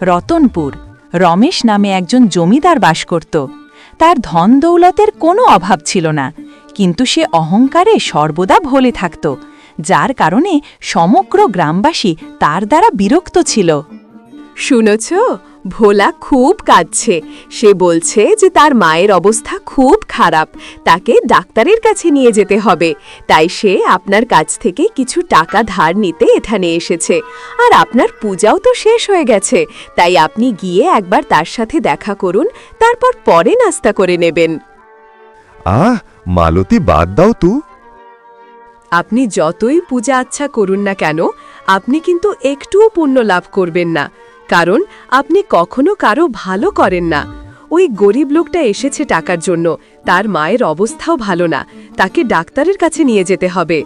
রতনপুর। রমেশ নামে একজন জমিদার বাস করত। তার ধন দৌলতের কোনো অভাব ছিল না, কিন্তু সে অহংকারে সর্বদা ভোলে থাকত, যার কারণে সমগ্র গ্রামবাসী তার দ্বারা বিরক্ত ছিল। শুনেছ? ভোলা খুব কাঁদছে। সে বলছে যে তার মায়ের অবস্থা খুব খারাপ। তাকে ডাক্তারের কাছে নিয়ে যেতে হবে। তাই সে আপনার কাছ থেকে কিছু টাকা ধার নিতে এখানে এসেছে। আর আপনার পূজাও তো শেষ হয়ে গেছে। তাই আপনি গিয়ে একবার তার সাথে দেখা করুন তারপর পরে নাস্তা করে নেবেন। আহ মালতী বাদ দাও তু। আপনি যতই পূজা আচ্ছা করুন না কেন আপনি কিন্তু একটুও পুণ্য লাভ করবেন না। কারণ আপনি কখনো কারও ভালো করেন না। ওই গরিব লোকটা এসেছে টাকার জন্য। তার মায়ের অবস্থাও ভালো না। তাকে ডাক্তারের কাছে নিয়ে যেতে হবে।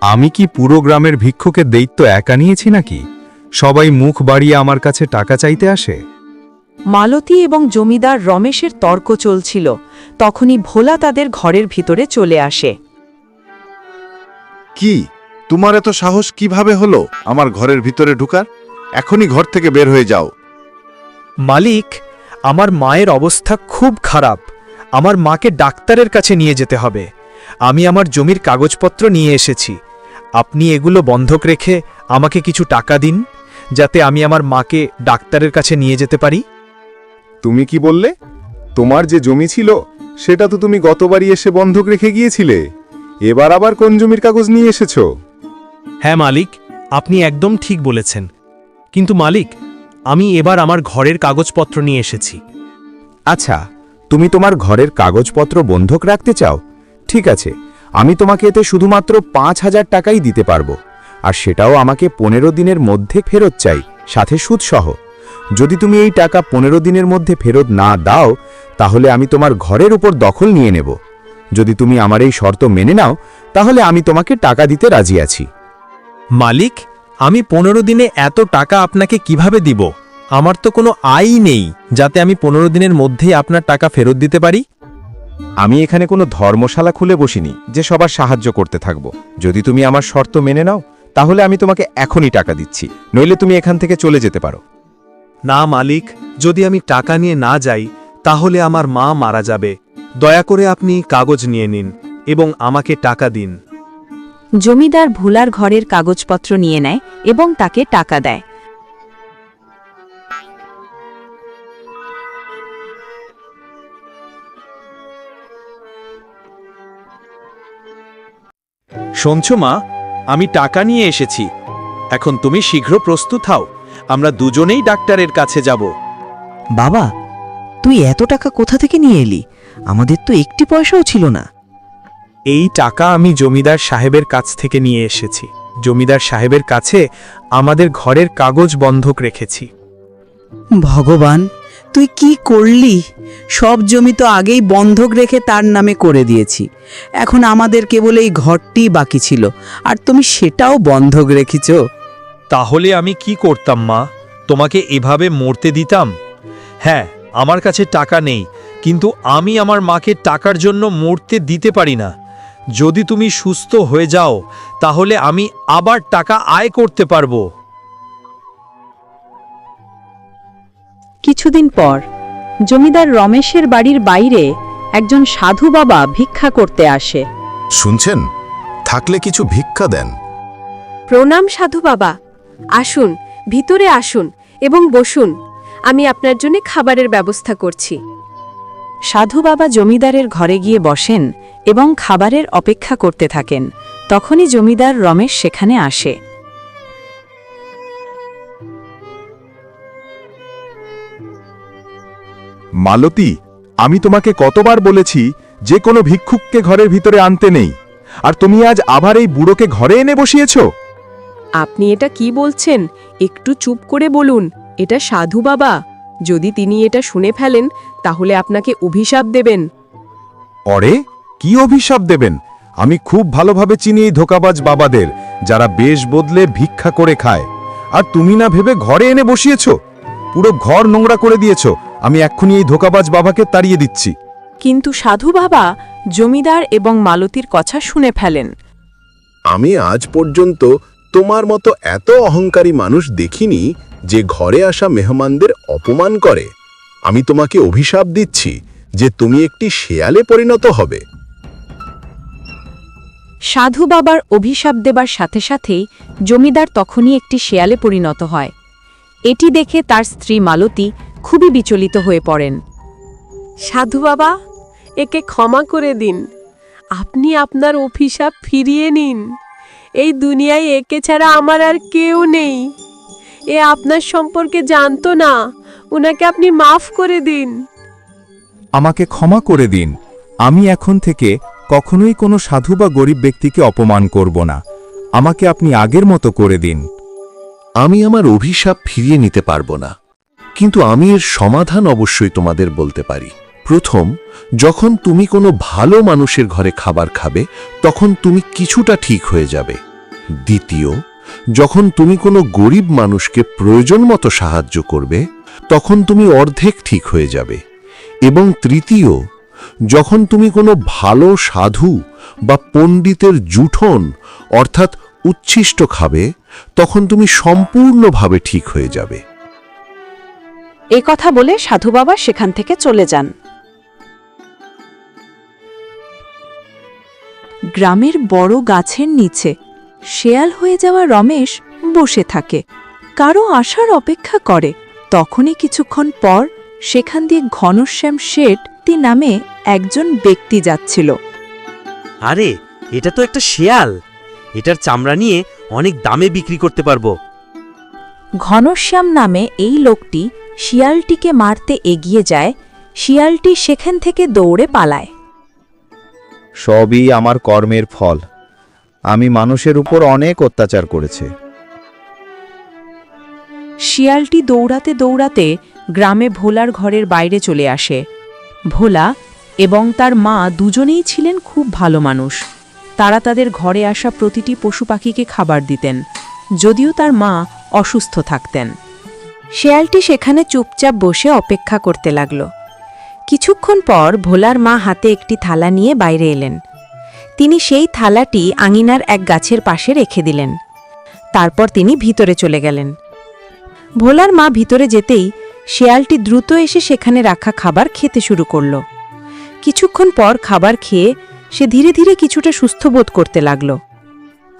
আমি কি পুরো গ্রামের ভিক্ষুকের দায়িত্ব একা নিয়েছি নাকি? সবাই মুখ বাড়িয়ে আমার কাছে টাকা চাইতে আসে। মালতী এবং জমিদার রমেশের তর্ক চলছিল। তখনই ভোলা তাদের ঘরের ভিতরে চলে আসে। কি? তোমার এত সাহস কীভাবে হলো আমার ঘরের ভিতরে ঢুকার? এখনই ঘর থেকে বের হয়ে যাও। মালিক আমার মায়ের অবস্থা খুব খারাপ। আমার মাকে ডাক্তারের কাছে নিয়ে যেতে হবে। আমি আমার জমির কাগজপত্র নিয়ে এসেছি। আপনি এগুলো বন্ধক রেখে আমাকে কিছু টাকা দিন যাতে আমি আমার মাকে ডাক্তারের কাছে নিয়ে যেতে পারি। তুমি কি বললে? তোমার যে জমি ছিল সেটা তো তুমি গতবারই এসে বন্ধক রেখে গিয়েছিলে। এবার আবার কোন জমির কাগজ নিয়ে এসেছ? হ্যাঁ মালিক আপনি একদম ঠিক বলেছেন। কিন্তু মালিক আমি এবার আমার ঘরের কাগজপত্র নিয়ে এসেছি। আচ্ছা তুমি তোমার ঘরের কাগজপত্র বন্ধক রাখতে চাও? ঠিক আছে আমি তোমাকে এতে শুধুমাত্র পাঁচ হাজার টাকাই দিতে পারব। আর সেটাও আমাকে পনেরো দিনের মধ্যে ফেরত চাই সাথে সুদসহ। যদি তুমি এই টাকা পনেরো দিনের মধ্যে ফেরত না দাও তাহলে আমি তোমার ঘরের উপর দখল নিয়ে নেব। যদি তুমি আমার এই শর্ত মেনে নাও তাহলে আমি তোমাকে টাকা দিতে রাজি আছি। মালিক আমি পনেরো দিনে এত টাকা আপনাকে কীভাবে দিব? আমার তো কোনো আয় নেই যাতে আমি পনেরো দিনের মধ্যেই আপনার টাকা ফেরত দিতে পারি। আমি এখানে কোনো ধর্মশালা খুলে বসিনি যে সবার সাহায্য করতে থাকব। যদি তুমি আমার শর্ত মেনে নাও তাহলে আমি তোমাকে এখনই টাকা দিচ্ছি নইলে তুমি এখান থেকে চলে যেতে পারো। না মালিক যদি আমি টাকা নিয়ে না যাই তাহলে আমার মা মারা যাবে। দয়া করে আপনি কাগজ নিয়ে নিন এবং আমাকে টাকা দিন। জমিদার ভুলার ঘরের কাগজপত্র নিয়ে নেয় এবং তাকে টাকা দেয়। শুনছ মা? আমি টাকা নিয়ে এসেছি। এখন তুমি শীঘ্র প্রস্তুত হও। আমরা দুজনেই ডাক্তারের কাছে যাব। বাবা তুই এত টাকা কোথা থেকে নিয়ে এলি? আমাদের তো একটি পয়সাও ছিল না। এই টাকা আমি জমিদার সাহেবের কাছ থেকে নিয়ে এসেছি। জমিদার সাহেবের কাছে আমাদের ঘরের কাগজ বন্ধক রেখেছি। ভগবান তুই কি করলি? সব জমি তো আগেই বন্ধক রেখে তার নামে করে দিয়েছি। এখন আমাদের কেবল এই ঘরটিই বাকি ছিল। আর তুমি সেটাও বন্ধক রেখেছ। তাহলে আমি কি করতাম মা? তোমাকে এভাবে মরতে দিতাম? হ্যাঁ আমার কাছে টাকা নেই কিন্তু আমি আমার মাকে টাকার জন্য মরতে দিতে পারি না। যদি তুমি সুস্থ হয়ে যাও তাহলে আমি আবার টাকা আয় করতে পারব। কিছুদিন পর জমিদার রমেশের বাড়ির বাইরে একজন সাধু বাবা ভিক্ষা করতে আসে। শুনছেন? থাকলে কিছু ভিক্ষা দেন। প্রণাম সাধু বাবা। আসুন ভিতরে আসুন এবং বসুন। আমি আপনার জন্য খাবারের ব্যবস্থা করছি। সাধু বাবা জমিদারের ঘরে গিয়ে বসেন এবং খাবারের অপেক্ষা করতে থাকেন। তখনই জমিদার রমেশ সেখানে আসে। মালতী আমি তোমাকে কতবার বলেছি যে কোনো ভিক্ষুককে ঘরের ভিতরে আনতে নেই। আর তুমি আজ আবার এই বুড়োকে ঘরে এনে বসিয়েছ? আপনি এটা কি বলছেন? একটু চুপ করে বলুন এটা সাধু বাবা। যদি তিনি এটা শুনে ফেলেন তাহলে আপনাকে অভিশাপ দেবেন। অরে কি অভিশাপ দেবেন? আমি খুব ভালোভাবে চিনি এই ধোকাবাজ বাবাদের যারা বেশ বদলে ভিক্ষা করে খায়। আর তুমি না ভেবে ঘরে এনে বসিয়েছ? পুরো ঘর নোংরা করে দিয়েছ। আমি এক্ষুনি এই ধোকাবাজ বাবাকে তাড়িয়ে দিচ্ছি। কিন্তু সাধু বাবা জমিদার এবং মালতীর কথা শুনে ফেলেন। আমি আজ পর্যন্ত তোমার মতো এত অহংকারী মানুষ দেখিনি যে ঘরে আসা মেহমানদের অপমান করে। আমি তোমাকে অভিশাপ দিচ্ছি যে তুমি একটি শেয়ালে পরিণত হবে। সাধু বাবার অভিশাপ দেবার সাথে সাথেই জমিদার তখনই একটি শেয়ালে পরিণত হয়। এটি দেখে তার স্ত্রী মালতী খুবই বিচলিত হয়ে পড়েন। সাধু বাবা একে ক্ষমা করে দিন। আপনি আপনার অভিশাপ ফিরিয়ে নিন। এই দুনিয়ায় একে ছাড়া আমার আর কেউ নেই। এ আপনার সম্পর্কে জানতো না। ওনাকে আপনি মাফ করে দিন। আমাকে ক্ষমা করে দিন। আমি এখন থেকে কখনোই কোনো সাধু বা গরিব ব্যক্তিকে অপমান করব না। আমাকে আপনি আগের মতো করে দিন। আমি আমার অভিশাপ ফিরিয়ে নিতে পারব না। কিন্তু আমি এর সমাধান অবশ্যই তোমাদের বলতে পারি। প্রথম, যখন তুমি কোনো ভালো মানুষের ঘরে খাবার খাবে, তখন তুমি কিছুটা ঠিক হয়ে যাবে। দ্বিতীয়, যখন তুমি কোনো গরিব মানুষকে প্রয়োজন মতো সাহায্য করবে, তখন তুমি অর্ধেক ঠিক হয়ে যাবে। এবং তৃতীয়, যখন তুমি কোনো ভালো সাধু বা পণ্ডিতের জুঠন, অর্থাৎ উচ্ছিষ্ট খাবে, তখন তুমি সম্পূর্ণভাবে ঠিক হয়ে যাবে। এ কথা বলে সাধু বাবা সেখান থেকে চলে যান। গ্রামের বড় গাছের নিচে শেয়াল হয়ে যাওয়া রমেশ বসে থাকে। কারও আসার অপেক্ষা করে। তখনই কিছুক্ষণ পর সেখান দিয়ে ঘনশ্যাম শেঠ তি নামে একজন ব্যক্তি যাচ্ছিল। আরে এটা তো একটা শেয়াল। এটার চামড়া নিয়ে অনেক দামে বিক্রি করতে পারব। ঘনশ্যাম নামে এই লোকটি শিয়ালটিকে মারতে এগিয়ে যায়। শিয়ালটি সেখান থেকে দৌড়ে পালায়। সবই আমার কর্মের ফল। আমি মানুষের উপর অনেক অত্যাচার করেছে। শিয়ালটি দৌড়াতে দৌড়াতে গ্রামে ভোলার ঘরের বাইরে চলে আসে। ভোলা এবং তার মা দুজনেই ছিলেন খুব ভালো মানুষ। তারা তাদের ঘরে আসা প্রতিটি পশু পাখিকে খাবার দিতেন, যদিও তার মা অসুস্থ থাকতেন। শেয়ালটি সেখানে চুপচাপ বসে অপেক্ষা করতে লাগল। কিছুক্ষণ পর ভোলার মা হাতে একটি থালা নিয়ে বাইরে এলেন। তিনি সেই থালাটি আঙিনার এক গাছের পাশে রেখে দিলেন। তারপর তিনি ভিতরে চলে গেলেন। ভোলার মা ভিতরে যেতেই শেয়ালটি দ্রুত এসে সেখানে রাখা খাবার খেতে শুরু করল। কিছুক্ষণ পর খাবার খেয়ে সে ধীরে ধীরে কিছুটা সুস্থ বোধ করতে লাগল।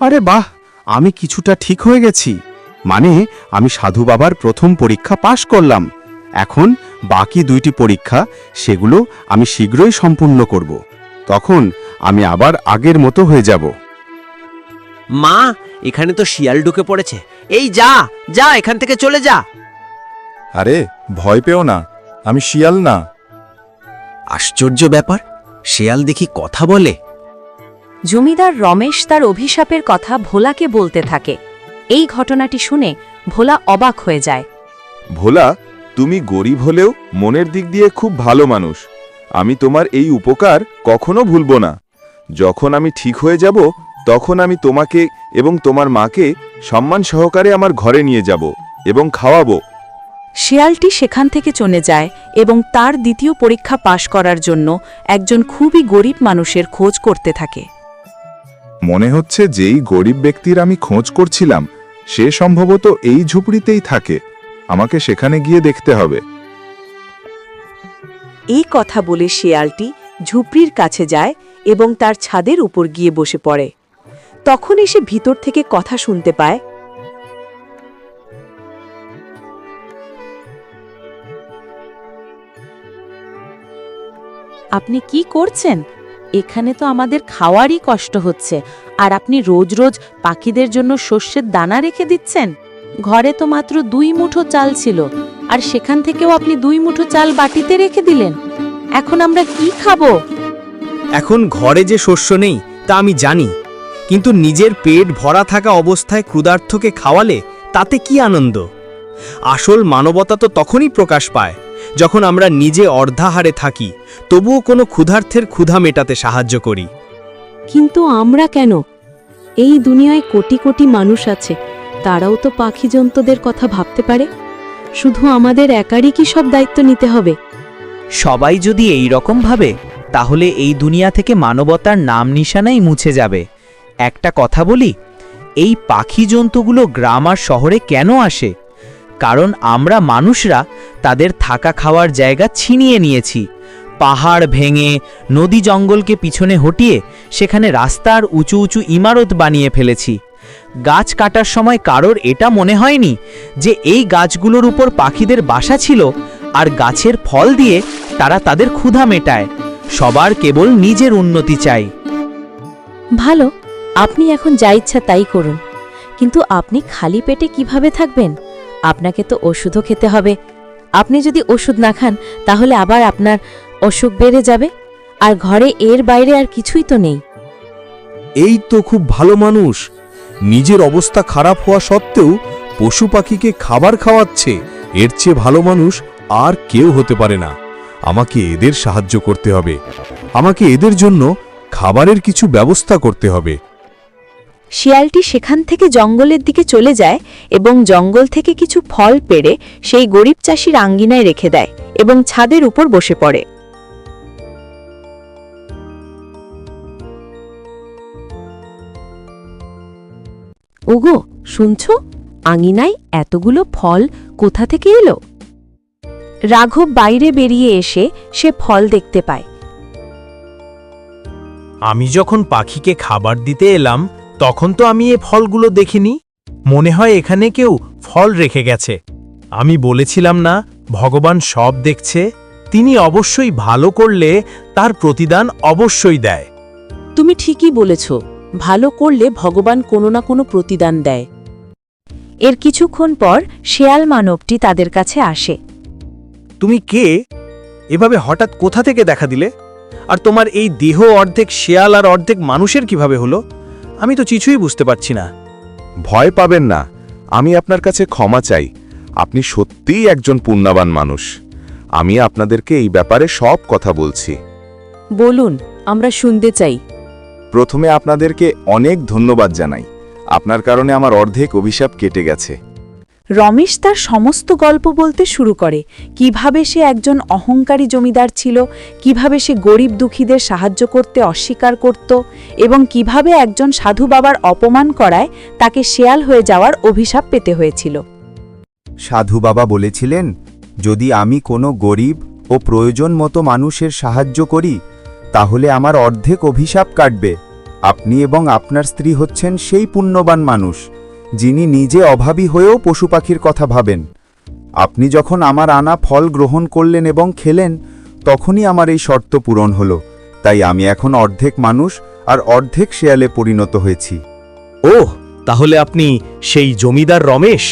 আরে বাহ! আমি কিছুটা ঠিক হয়ে গেছি। মানে আমি সাধু বাবার প্রথম পরীক্ষা পাশ করলাম। এখন বাকি দুইটি পরীক্ষা সেগুলো আমি শীঘ্রই সম্পূর্ণ করব। তখন আমি আবার আগের মতো হয়ে যাব। মা এখানে তো শিয়াল ঢুকে পড়েছে। এই যা যা এখান থেকে চলে যা। আরে ভয় পেও না। আমি শিয়াল না। আশ্চর্য ব্যাপার শিয়াল দেখি কথা বলে। জমিদার রমেশ তার অভিশাপের কথা ভোলাকে বলতে থাকে। এই ঘটনাটি শুনে ভোলা অবাক হয়ে যায়। ভোলা তুমি গরিব হলেও মনের দিক দিয়ে খুব ভালো মানুষ। আমি তোমার এই উপকার কখনো ভুলব না। যখন আমি ঠিক হয়ে যাব তখন আমি তোমাকে এবং তোমার মাকে সম্মান সহকারে আমার ঘরে নিয়ে যাব এবং খাওয়াবো। শিয়ালটি সেখান থেকে চলে যায় এবং তার দ্বিতীয় পরীক্ষা পাশ করার জন্য একজন খুবই গরিব মানুষের খোঁজ করতে থাকে। মনে হচ্ছে যেই গরিব ব্যক্তির আমি খোঁজ করছিলাম সে সম্ভবত এই ঝুপড়িতেই থাকে। আমাকে সেখানে গিয়ে দেখতে হবে। এই কথা বলে শেয়ালটি ঝুপড়ির কাছে যায় এবং তার ছাদের উপর গিয়ে বসে পড়ে। তখন এসে ভিতর থেকে কথা শুনতে পায় আপনি কি করছেন? এখানে তো আমাদের খাওয়ারই কষ্ট হচ্ছে। আর আপনি রোজ রোজ পাখিদের জন্য শস্যের দানা রেখে দিচ্ছেন? ঘরে তো মাত্র দুই মুঠো চাল ছিল আর সেখান থেকেও আপনি দুই মুঠো চাল বাটিতে রেখে দিলেন। এখন আমরা কি খাব? এখন ঘরে যে শস্য নেই তা আমি জানি কিন্তু নিজের পেট ভরা থাকা অবস্থায় ক্ষুধার্থকে খাওয়ালে তাতে কি আনন্দ? আসল মানবতা তো তখনই প্রকাশ পায় যখন আমরা নিজে অর্ধাহারে থাকি তবুও কোনো ক্ষুধার্থের ক্ষুধা মেটাতে সাহায্য করি। কিন্তু আমরা কেন? এই দুনিয়ায় কোটি কোটি মানুষ আছে তারাও তো পাখি জন্তুদের কথা ভাবতে পারে। শুধু আমাদের একারই কি সব দায়িত্ব নিতে হবে? সবাই যদি এই রকম ভাবে, তাহলে এই দুনিয়া থেকে মানবতার নাম নিশানাই মুছে যাবে। একটা কথা বলি, এই পাখি জন্তুগুলো গ্রাম আর শহরে কেন আসে? কারণ আমরা মানুষরা তাদের থাকা খাওয়ার জায়গা ছিনিয়ে নিয়েছি। পাহাড় ভেঙে, নদী জঙ্গলকে পিছনে হটিয়ে, সেখানে রাস্তার উঁচু উঁচু ইমারত বানিয়ে ফেলেছি। গাছ কাটার সময় কারোর এটা মনে হয়নি যে এই গাছগুলোর উপর পাখিদের বাসা ছিল আর গাছের ফল দিয়ে তারা তাদের ক্ষুধা মেটায়। সবার কেবল নিজের উন্নতি চাই। ভালো আপনি এখন যা ইচ্ছা তাই করুন। কিন্তু আপনি খালি পেটে কীভাবে থাকবেন? আপনাকে তো ওষুধও খেতে হবে। আপনি যদি ওষুধ না খান তাহলে আবার আপনার অসুখ বেড়ে যাবে। আর ঘরে এর বাইরে আর কিছুই তো নেই। এই তো খুব ভালো মানুষ। নিজের অবস্থা খারাপ হওয়া সত্ত্বেও পশু পাখিকে খাবার খাওয়াচ্ছে, এর চেয়ে ভালো মানুষ আর কেউ হতে পারে না। আমাকে এদের সাহায্য করতে হবে। আমাকে এদের জন্য খাবারের কিছু ব্যবস্থা করতে হবে। শিয়ালটি সেখান থেকে জঙ্গলের দিকে চলে যায় এবং জঙ্গল থেকে কিছু ফল পেড়ে সেই গরিব চাষির আঙ্গিনায় রেখে দেয় এবং ছাদের উপর বসে পড়ে। ওগো শুনছ? আঙিনায় এতগুলো ফল কোথা থেকে এলো? রাঘব বাইরে বেরিয়ে এসে সে ফল দেখতে পায়। আমি যখন পাখিকে খাবার দিতে এলাম তখন তো আমি এ ফলগুলো দেখিনি। মনে হয় এখানে কেউ ফল রেখে গেছে। আমি বলেছিলাম না ভগবান সব দেখছে তিনি অবশ্যই ভালো করলে তার প্রতিদান অবশ্যই দেয়। তুমি ঠিকই বলেছ। ভালো করলে ভগবান কোনো না কোনো প্রতিদান দেয়। এর কিছুক্ষণ পর শেয়াল মানবটি তাদের কাছে আসে। তুমি কে? এভাবে হঠাৎ কোথা থেকে দেখা দিলে? আর তোমার এই দেহ অর্ধেক শেয়াল আর অর্ধেক মানুষের কীভাবে হলো? আমি তো কিছুই বুঝতে পারছি না। ভয় পাবেন না। আমি আপনার কাছে ক্ষমা চাই। আপনি সত্যিই একজন পুণ্যবান মানুষ। আমি আপনাদেরকে এই ব্যাপারে সব কথা বলছি। বলুন আমরা শুনতে চাই। প্রথমে আপনাদেরকে অনেক ধন্যবাদ জানাই। আপনার কারণে আমার অর্ধেক অভিশাপ কেটে গেছে। রমেশ তার সমস্ত গল্প বলতে শুরু করে। কীভাবে সে একজন অহংকারী জমিদার ছিল কীভাবে সে গরিব দুঃখীদের সাহায্য করতে অস্বীকার করত এবং কীভাবে একজন সাধু বাবার অপমান করায় তাকে শেয়াল হয়ে যাওয়ার অভিশাপ পেতে হয়েছিল। সাধু বাবা বলেছিলেন যদি আমি কোনো গরিব ও প্রয়োজন মতো মানুষের সাহায্য করি তাহলে আমার অর্ধেক অভিশাপ কাটবে। আপনি এবং আপনার স্ত্রী হচ্ছেন সেই পুণ্যবান মানুষ, যিনি নিজে অভাবী হয়েও পশু পাখির কথা ভাবেন। আপনি যখন আমার আনা ফল গ্রহণ করলেন এবং খেলেন, তখনই আমার এই শর্ত পূরণ হলো। তাই আমি এখন অর্ধেক মানুষ আর অর্ধেক শেয়ালে পরিণত হয়েছি। ওহ, তাহলে আপনি সেই জমিদার রমেশ?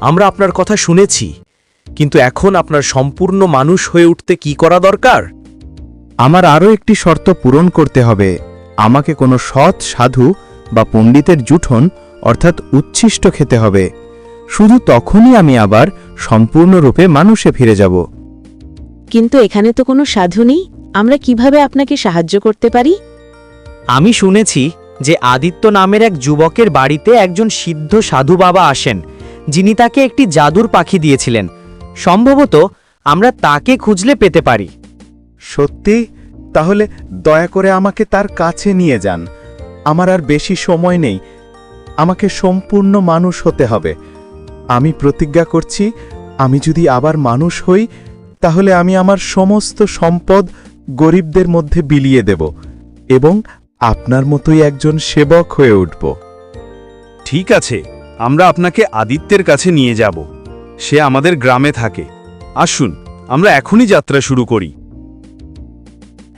আমরা আপনার কথা শুনেছি, কিন্তু এখন আপনার সম্পূর্ণ মানুষ হয়ে উঠতে কি করা দরকার? আমার আরও একটি শর্ত পূরণ করতে হবে। আমাকে কোনো সৎ সাধু বা পণ্ডিতের জুঠন অর্থাৎ উচ্ছিষ্ট খেতে হবে। শুধু তখনই আমি আবার সম্পূর্ণরূপে মানুষে ফিরে যাব। কিন্তু এখানে তো কোনো সাধু নেই। আমরা কীভাবে আপনাকে সাহায্য করতে পারি? আমি শুনেছি যে আদিত্য নামের এক যুবকের বাড়িতে একজন সিদ্ধ সাধু বাবা আসেন যিনি তাকে একটি জাদুর পাখি দিয়েছিলেন। সম্ভবত আমরা তাকে খুঁজলে পেতে পারি। সত্যি? তাহলে দয়া করে আমাকে তার কাছে নিয়ে যান। আমার আর বেশি সময় নেই। আমাকে সম্পূর্ণ মানুষ হতে হবে। আমি প্রতিজ্ঞা করছি, আমি যদি আবার মানুষ হই, তাহলে আমি আমার সমস্ত সম্পদ গরিবদের মধ্যে বিলিয়ে দেব এবং আপনার মতোই একজন সেবক হয়ে উঠব। ঠিক আছে, আমরা আপনাকে আদিত্যের কাছে নিয়ে যাব। সে আমাদের গ্রামে থাকে। আসুন, আমরা এখনই যাত্রা শুরু করি।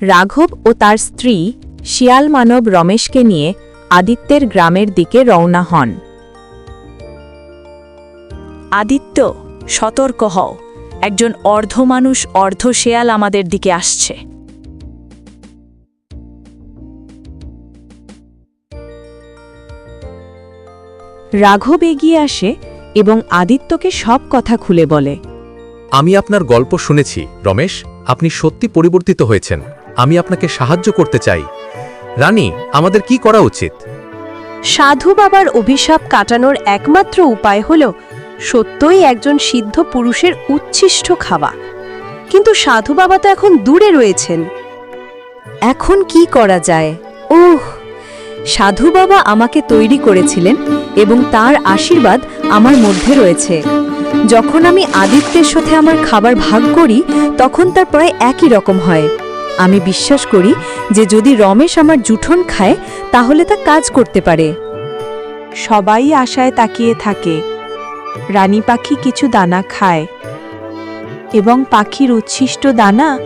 রাঘব ও তার স্ত্রী শিয়াল মানব রমেশকে নিয়ে আদিত্যের গ্রামের দিকে রওনা হন। আদিত্য, সতর্ক হও। একজন অর্ধ মানুষ, অর্ধ শেয়াল আমাদের দিকে আসছে। রাঘব এগিয়ে আসে এবং আদিত্যকে সব কথা খুলে বলে। আমি আপনার গল্প শুনেছি, রমেশ। আপনি সত্যি পরিবর্তিত হয়েছেন। আমি আপনাকে সাহায্য করতে চাই। রানী, আমাদের কি করা উচিত? সাধু বাবার অভিশাপ কাটানোর একমাত্র উপায় হল সত্যই একজন সিদ্ধ পুরুষের উচ্ছিষ্ট খাওয়া। কিন্তু সাধু বাবা তো এখন দূরে রয়েছেন। এখন কি করা যায়? ওহ, সাধু বাবা আমাকে তৈরি করেছিলেন এবং তার আশীর্বাদ আমার মধ্যে রয়েছে। যখন আমি আদিত্যের সাথে আমার খাবার ভাগ করি, তখন তার প্রায় একই রকম হয়। আমি বিশ্বাস করি যে যদি রমেশ আমার জুঠন খায় তাহলে তা কাজ করতে পারে। সবাই আশায় তাকিয়ে থাকে। রানী পাখি কিছু দানা খায় এবং পাখির উচ্ছিষ্ট দানা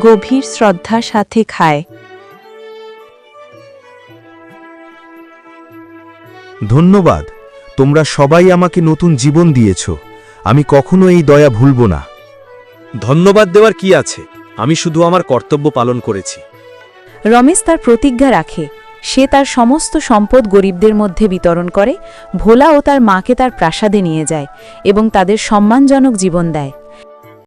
গভীর শ্রদ্ধার সাথে খায়। ধন্যবাদ তোমরা সবাই আমাকে নতুন জীবন দিয়েছ। আমি কখনো এই দয়া ভুলব না। ধন্যবাদ দেওয়ার কি আছে? আমি শুধু আমার কর্তব্য পালন করেছি। রমেশ তার প্রতিজ্ঞা রাখে, সে তার সমস্ত সম্পদ গরিবদের মধ্যে বিতরণ করে, ভোলা ও তার মাকে তার প্রাসাদে নিয়ে যায় এবং তাদের সম্মানজনক জীবন দেয়।